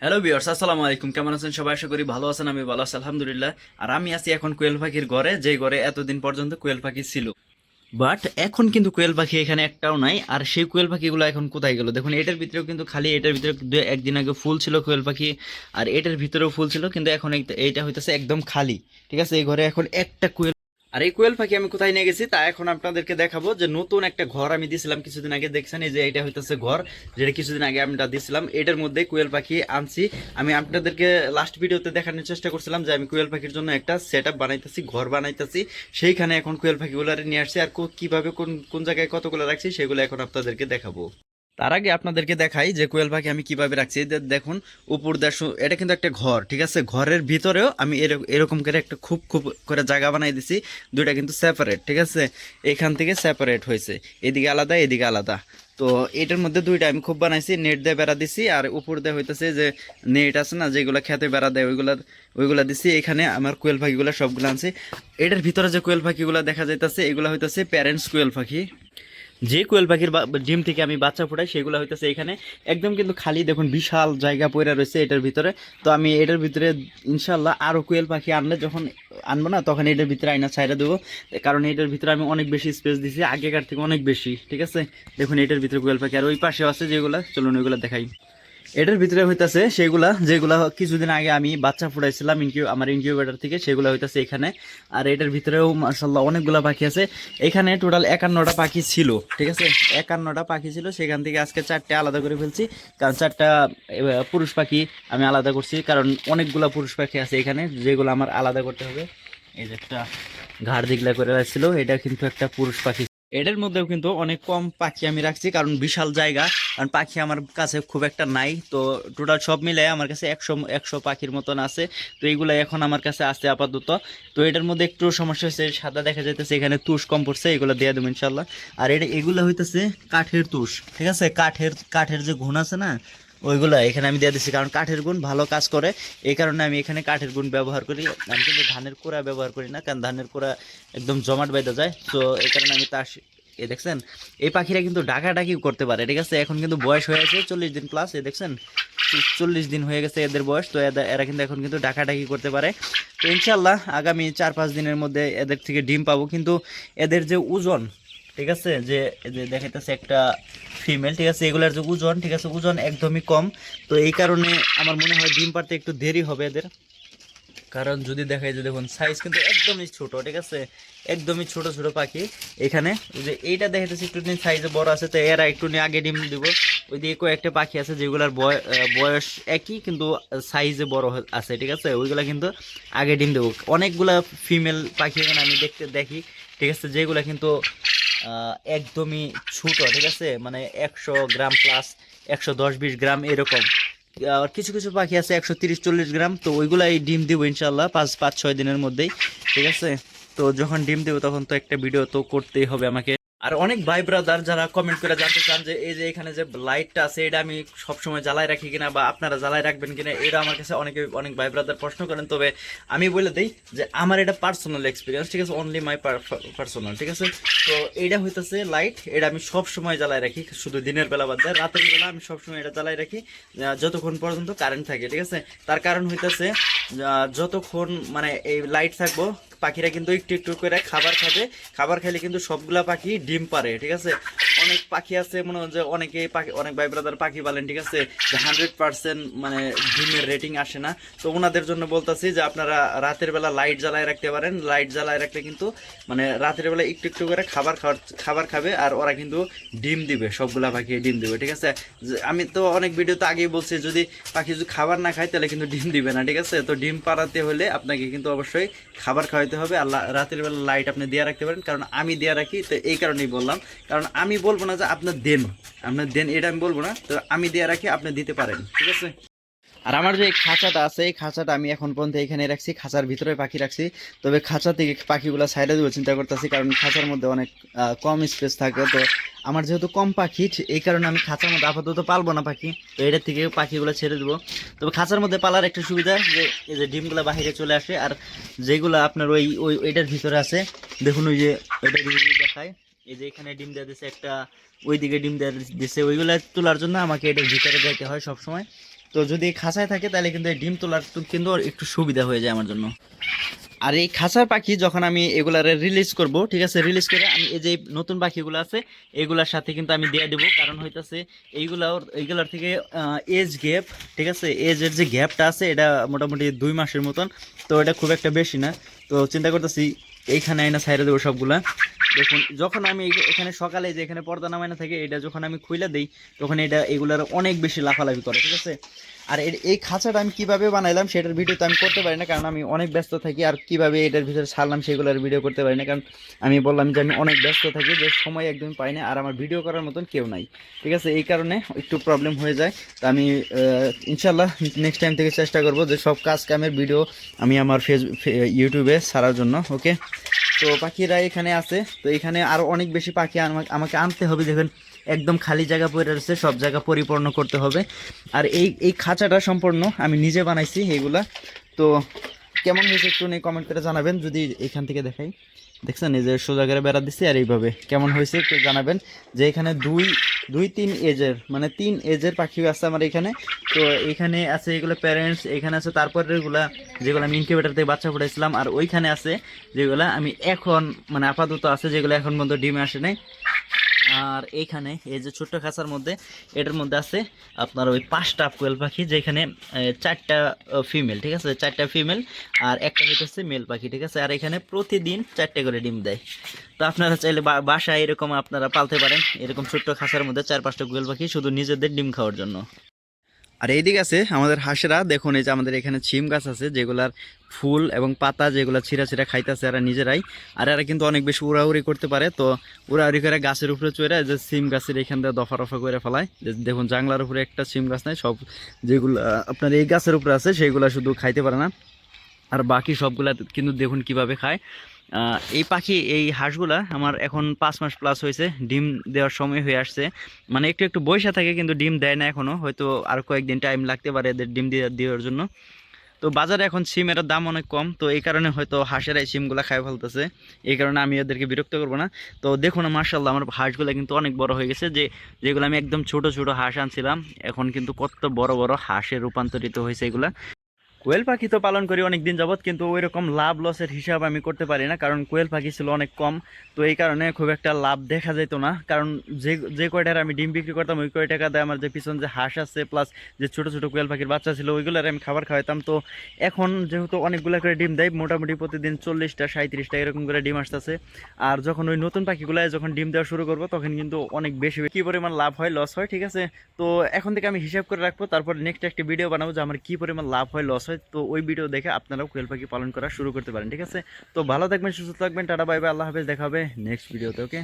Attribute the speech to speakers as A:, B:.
A: Hello বিয়ার্স আসসালামু আলাইকুম। কেমন আছেন সবাই? আশা করি ভালো আছেন, আমি ভালো আছি, আলহামদুলিল্লাহ। আর আমি আছি এখন কোয়েল পাখির ঘরে, যে ঘরে এতদিন পর্যন্ত কোয়েল পাখি ছিল। বাট এখন কিন্তু কোয়েল পাখি এখানে একটাও নাই, আর সেই কোয়েল পাখিগুলো এখন কোথায় গেল? দেখুন, এটার ভিতরেও কিন্তু খালি, এটার ভিতরে দু- একদিন আগে ফুল ছিল কোয়েল পাখি, আর এটার ভিতরেও ফুল ছিল, কিন্তু এখন এই- এইটা হইতেছে একদম খালি। ঠিক আছে, এই ঘরে এখন একটা কোয়েল আর এই কোয়েল পাখি আমি কোথায় নিয়ে গেছি তা এখন আপনাদেরকে দেখাবো যে নতুন একটা ঘর আমি দিয়েছিলাম কিছুদিন আগে। দেখছেন, এই যে এটা হইতেছে ঘর, যেটা কিছুদিন আগে আমি দিয়েছিলাম এটার মধ্যে কোয়েল পাখি আনছি। আমি আপনাদেরকে লাস্ট ভিডিওতে দেখানোর চেষ্টা করছিলাম যে আমি কোয়েল পাখির জন্য একটা সেট বানাইতেছি, ঘর বানাইতেছি। সেইখানে এখন কোয়েল পাখিগুলো নিয়ে আসছি। আর কীভাবে কোন কোন জায়গায় কতগুলো রাখছি, সেগুলো এখন আপনাদেরকে দেখাবো। তার আগে আপনাদেরকে দেখাই যে কোয়েল পাখি আমি কীভাবে রাখছি। যে দেখুন, উপর দেশ এটা কিন্তু একটা ঘর, ঠিক আছে? ঘরের ভিতরেও আমি এর- এরকম করে একটা খুব খুব করে জায়গা বানাই দিছি, দুইটা কিন্তু সেপারেট ঠিক আছে? এখান থেকে সেপারেট হয়েছে। এদিকে আলাদা এদিকে আলাদা। তো এটার মধ্যে দুইটা আমি খুব বানাইছি, নেট দিয়ে বেড়া দিছি, আর উপর দিয়ে হইতেছে যে নেট আছে না, যেগুলো খেতে বেড়া দেয়, ওইগুলা ওইগুলা দিছি। এখানে আমার কোয়েল পাখিগুলো সবগুলো আনছি। এটার ভিতরে যে কোয়েল পাখিগুলো দেখা যাইতেছে, এগুলো হইতেছে প্যারেন্টস কোয়েল পাখি। যে কোয়েল পাখির ডিম থেকে আমি বাচ্চা ফোটাই, সেগুলো হইতেছে এখানে। একদম কিন্তু খালি দেখুন, বিশাল জায়গা পড়ে রয়েছে এটার ভিতরে। তো আমি এটার ভিতরে ইনশাল্লাহ আরও কোয়েল পাখি আনলে যখন আনব না, তখন এটার ভিতরে আইনা ছাইরা দেবো। কারণ এটার ভিতরে আমি অনেক বেশি স্পেস দিছি, আগেকার থেকে অনেক বেশি, ঠিক আছে? দেখুন, এটার ভিতরে কোয়েল পাখি, আর ওই পাশে আছে যেগুলো, চলুন ওইগুলো দেখাই। এটার ভিতরে হইতাছে সেগুলা, যেগুলা কিছুদিন আগে আমি বাচ্চা ফুটাইছিলাম ইনকিউ, আমার ইনকিউবেটার থেকে, সেগুলো হইতাছে এখানে। আর এটার ভিতরেও মার্শাল্লাহ অনেকগুলা পাখি আছে। এখানে টোটাল একান্নটা পাখি ছিল, ঠিক আছে? একান্নটা পাখি ছিল, সেখান থেকে আজকে চারটে আলাদা করে ফেলছি। কারণ চারটা পুরুষ পাখি আমি আলাদা করছি, কারণ অনেকগুলা পুরুষ পাখি আছে এখানে, যেগুলো আমার আলাদা করতে হবে। এই যে একটা ঘাড় দিগলা করে রাখছিল, এটা কিন্তু একটা পুরুষ পাখি এটার মধ্যেও কিন্তু অনেক কম পাখি আমি রাখছি, কারণ বিশাল জায়গা। কারণ পাখি আমার কাছে খুব একটা নাই। তো টোটাল সব মিলে আমার কাছে একশো একশো পাখির মতন আছে। তো এইগুলো এখন আমার কাছে আছে আপাতত। তো এটার মধ্যে একটু সমস্যা হচ্ছে সাদা দেখা যাইতেছে, এখানে তুষ কম পড়ছে, এগুলো দিয়ে দেবো ইনশাল্লাহ। আর এটা, এগুলো হইতেছে কাঠের তুষ, ঠিক আছে? কাঠের কাঠের যে ঘুণ আছে না ওইগুলো এখানে আমি দিয়ে দিচ্ছি কারণ কাঠের গুণ ভালো কাজ করে। এই কারণে আমি এখানে কাঠের গুণ ব্যবহার করি। আমি কিন্তু ধানের কোড়া ব্যবহার করি না, কারণ ধানের কোড়া একদম জমাট বেঁধে যায়। তো এই কারণে আমি তার এ দেখছেন, এই পাখিরা কিন্তু ডাকাডাকি করতে পারে, ঠিক আছে? এখন কিন্তু বয়স হয়ে আছে চল্লিশ দিন প্লাস এ দেখছেন? চল্লিশ দিন হয়ে গেছে এদের বয়স, তো এরা কিন্তু এখন কিন্তু ডাকাডাকি করতে পারে। তো ইনশাল্লাহ আগামী চার পাঁচ দিনের মধ্যে এদের থেকে ডিম পাবো। কিন্তু এদের যে ওজন ঠিক আছে? যে দেখাইতেছে একটা ফিমেল ঠিক আছে? এগুলার যে ওজন, ঠিক আছে? ওজন একদমই কম। তো এই কারণে আমার মনে হয় ডিম পারতে একটু দেরি হবে এদের। কারণ যদি দেখাই যে দেখুন সাইজ কিন্তু একদমই ছোট, ঠিক আছে? একদমই ছোট ছোট পাখি। এখানে যে এইটা দেখাইতেছে একটু সাইজে বড় আছে, তো এরা একটু নিয়ে আগে ডিম দিব। ওই দিকে কয়েকটা পাখি আছে যেগুলার বয়- বয়স একই, কিন্তু সাইজে বড় আছে, ঠিক আছে? ওইগুলা কিন্তু আগে ডিম দেবো। অনেকগুলা ফিমেল পাখি এখানে আমি দেখতে দেখি, ঠিক আছে? যেগুলা কিন্তু একদমই ছোট, ঠিক আছে? মানে একশো গ্রাম প্লাস একশো দশ বিশ গ্রাম এরকম। আর কিছু কিছু পাখি আছে একশো তিরিশ, চল্লিশ গ্রাম, তো ওইগুলাই ডিম দিব ইনশাল্লাহ পাঁচ পাঁচ, ছয় দিনের মধ্যেই, ঠিক আছে? তো যখন ডিম দেবো তখন তো একটা ভিডিও তো করতেই হবে আমাকে। আর অনেক ভাই ব্রাদার যারা কমেন্ট করে জানতে চান যে এই যে এখানে যে লাইটটা আছে, এটা আমি সবসময় জ্বালায় রাখি কিনা বা আপনারা জ্বালায় রাখবেন কিনা, এটা আমার কাছে অনেকে, অনেক ভাই ব্রাদার প্রশ্ন করেন। তবে আমি বলে দিই যে আমার এটা পার্সোনাল এক্সপিরিয়েন্স ঠিক আছে? অনলি মাই পার্সোনাল ঠিক আছে? তো এইটা হইতেছে লাইট এটা আমি সব সময় জ্বালায় রাখি, শুধু দিনের বেলা বাদ দেয়, রাতের বেলা আমি সবসময় এটা জ্বালায় রাখি যতক্ষণ পর্যন্ত কারেন্ট থাকে, ঠিক আছে? তার কারণ হইতেছে যতক্ষণ মানে এই লাইট থাকব পাখিরা কিন্তু একটু একটু করে খাবার খাবে। খাবার খেলে কিন্তু সবগুলা পাখি ডিম পারে, ঠিক আছে? অনেক পাখি আছে, মনে হয় যে অনেকে পাখি, অনেক ভাই ব্রাদার পাখি বলেন ঠিক আছে? যে হান্ড্রেড পার্সেন্ট মানে ডিমের রেটিং আসে না। তো ওনাদের জন্য বলতেছি যে আপনারা রাতের বেলা লাইট জ্বালায় রাখতে পারেন। লাইট জ্বালায় রাখলে কিন্তু মানে রাতের বেলা একটু একটু করে খাবার খাওয়ার, খাবার খাবে আর ওরা কিন্তু ডিম দিবে, সবগুলা পাখি ডিম দিবে, ঠিক আছে? আমি তো অনেক ভিডিওতে আগেই বলছি, যদি পাখি যদি খাবার না খায় তাহলে কিন্তু ডিম দিবে না, ঠিক আছে? তো ডিম পাড়াতে হলে আপনাকে কিন্তু অবশ্যই খাবার খাওয়াইতে হবে। আর রাতের বেলা লাইট আপনি দেওয়া রাখতে পারেন। কারণ আমি দেওয়া রাখি, তো এই কারণেই বললাম। কারণ আমি বলব না যে আপনার দেন। আপনার দেন, এটা আমি বলব না। তো আমি দেওয়া রাখি, আপনি দিতে পারেন। ঠিক আছে? আর আমার যে খাঁচাটা আছে, এই খাঁচাটা আমি এখন পর্যন্ত এখানে রাখছি, খাঁচার ভিতরে পাখি রাখছি। তবে খাঁচা থেকে পাখিগুলো সাইডে দেবো চিন্তা করতেছি, কারণ খাঁচার মধ্যে অনেক কম স্পেস থাকে। তো আমার যেহেতু কম পাখি এই কারণে আমি খাঁচার মধ্যে আপাতত পালবো না পাখি। তো এটার থেকে পাখিগুলো ছেড়ে দেবো। তবে খাঁচার মধ্যে পালার একটা সুবিধা, যে এই যে ডিমগুলো বাইরে চলে আসে, আর যেগুলো আপনার ওই ওই এটার ভিতরে আছে, দেখুন ওই যে এটা দেখায়। এই যে এখানে ডিম দেওয়া দিছে একটা, ওইদিকে ডিম দেওয়া দিছে, ওইগুলো তোলার জন্য আমাকে এটার ভিতরে যাইতে হয় সব সময় তো যদি খাঁচায় থাকে, তাহলে কিন্তু এই ডিম তোলার কিন্তু একটু সুবিধা হয়ে যায় আমার জন্য। আর এই খাঁচার পাখি যখন আমি এগুলারে রিলিজ করব, ঠিক আছে রিলিজ করে আমি এই যে নতুন পাখিগুলো আছে, এগুলার সাথে কিন্তু আমি দিয়ে দেবো। কারণ হইতাছে এইগুলার এইগুলার থেকে এজ গ্যাপ ঠিক আছে এজের যে গ্যাপটা আছে, এটা মোটামুটি দুই মাসের মতন। তো এটা খুব একটা বেশি না। তো চিন্তা করতেছি, এইখানে আইনা সাইডে দেবো সবগুলা। দেখুন, যখন আমি এখানে সকালে যে এখানে পর্দা নামাইনা থাকে, এটা যখন আমি খুইলা দিই, তখন এটা এগুলার অনেক বেশি লাফালাফি করে, ঠিক আছে? আর এই খাঁচাটা আমি কীভাবে বানাইলাম সেটার ভিডিও তো আমি করতে পারি না, কারণ আমি অনেক ব্যস্ত থাকি আর কীভাবে এটার ভিতরে ছাড়লাম সেগুলোর ভিডিও করতে পারি না, কারণ আমি বললাম যে আমি অনেক ব্যস্ত থাকি, যে সময় একদম পাই না আর আমার ভিডিও করার মতন কেউ নাই। ঠিক আছে? এই কারণে একটু প্রবলেম হয়ে যায়। তো আমি ইনশাল্লাহ নেক্সট টাইম থেকে চেষ্টা করব যে সব কাজ কামের ভিডিও আমি আমার ফেস ইউটিউবে ছাড়ার জন্য ওকে তো পাখিরা এখানে আছে। তো এখানে আরও অনেক বেশি পাখি আমাকে আনতে হবে। দেখুন একদম খালি জায়গা পড়ে রয়েছে, সব জায়গা পরিপূর্ণ করতে হবে। আর এই এই খাঁচাটা সম্পূর্ণ আমি নিজে বানাইছি এইগুলা। তো কেমন হয়েছে একটু নেই কমেন্ট করে জানাবেন, যদি এখান থেকে দেখাই। দেখছেন যে সোজা করে বেড়া দিচ্ছি আর এইভাবে। কেমন হয়েছে একটু জানাবেন। যে এখানে দুই দুই, তিন এজের মানে তিন এজের পাখি আছে আমার এখানে। তো এখানে আছে এগুলো প্যারেন্টস এখানে আছে তারপরেরগুলা, যেগুলো আমি ইনকিউবেটার থেকে বাচ্চা ফুটাইছিলাম। আর ওইখানে আছে যেগুলো আমি এখন মানে আপাতত আছে যেগুলো এখন পর্যন্ত ডিমে আসে নাই। আর এইখানে এই যে ছোট্ট খাঁচার মধ্যে, এটার মধ্যে আছে আপনার ওই পাঁচটা কোয়েল পাখি, যেখানে চারটা ফিমেল ঠিক আছে? চারটা ফিমেল আর একটা হচ্ছে মেল পাখি, ঠিক আছে? আর এখানে প্রতিদিন চারটে করে ডিম দেয়। তো আপনারা চাইলে বাসায় এরকম আপনারা পালতে পারেন, এরকম ছোট্ট খাঁচার মধ্যে চার পাঁচটা কোয়েল পাখি শুধু নিজেদের ডিম খাওয়ার জন্য। আর এইদিকে আছে আমাদের হাঁসেরা। দেখুন এই যে আমাদের এখানে ছিম গাছ আছে, যেগুলার ফুল এবং পাতা যেগুলো ছিঁড়া ছিঁড়া খাইতেছে এরা নিজেরাই। আর এরা কিন্তু অনেক বেশি উড়াউড়ি করতে পারে, তো উড়াউড়ি করে গাছের উপরে চড়ে যে সিম গাছের এখান থেকে দফা রফা করে ফেলায়। দেখুন জাংলার উপরে একটা সিম গাছ নাই, সব যেগুলো, আপনার এই গাছের উপরে আছে, সেইগুলা শুধু খাইতে পারে না। আর বাকি সবগুলা কিন্তু দেখুন কীভাবে খায়। এই পাখি, এই হাঁসগুলা আমার এখন পাঁচ মাস প্লাস হয়েছে, ডিম দেওয়ার সময় হয়ে আসছে। মানে একটু একটু বৈশা থাকে কিন্তু ডিম দেয় না এখনও, হয়তো আর কয়েকদিন টাইম লাগতে পারে এদের ডিম দেওয়ার জন্য। তো বাজারে এখন সিমের দাম অনেক কম, তো এই কারণে হয়তো হাঁসের এই সিমগুলো খাই ফেলতেছে। এই কারণে আমি ওদেরকে বিরক্ত করব না। তো দেখুন মার্শাল্লাহ আমার হাঁসগুলো কিন্তু অনেক বড় হয়ে গেছে। যে, যেগুলো আমি একদম ছোট ছোট হাঁস আনছিলাম, এখন কিন্তু কত বড় বড় হাঁসে রূপান্তরিত হয়েছে এগুলা। কোয়েল পাখি তো পালন করি অনেক দিন যাবত কিন্তু ওই রকম লাভ লসের হিসাব আমি করতে পারি না, কারণ কোয়েল পাখি ছিল অনেক কম। তো এই কারণে খুব একটা লাভ দেখা যেত না, কারণ যে যে কয়টার আমি ডিম বিক্রি করতাম, ওই কয় টাকা দিয়ে আমার যে পিছন যে হাঁস আছে প্লাস যে ছোট ছোট কোয়েল পাখির বাচ্চা ছিল, ওইগুলোর আমি খাবার খাওয়াতাম তো এখন যেহেতু অনেকগুলো করে ডিম দেয়, মোটামুটি প্রতিদিন চল্লিশটা সাঁত্রিশটা এরকম করে ডিম আসতেছে। আর যখন ওই নতুন পাখিগুলায় যখন ডিম দেওয়া শুরু করব, তখন কিন্তু অনেক বেশি কী পরিমাণ লাভ হয় লস হয়, ঠিক আছে? তো এখন থেকে আমি হিসাব করে রাখব, তারপর নেক্সট একটা ভিডিও বানাবো যে আমার কী পরিমাণ লাভ হয় লস হয় তো ওই ভিডিও দেখে আপনারাও কোয়েল পাখি পালন করা শুরু করতে পারেন, ঠিক আছে? তো ভালো থাকবেন, সুস্থ থাকবেন, টাটা, বাই বাই, আল্লাহ হাফেজ দেখাবে নেক্সট ভিডিওতে ওকে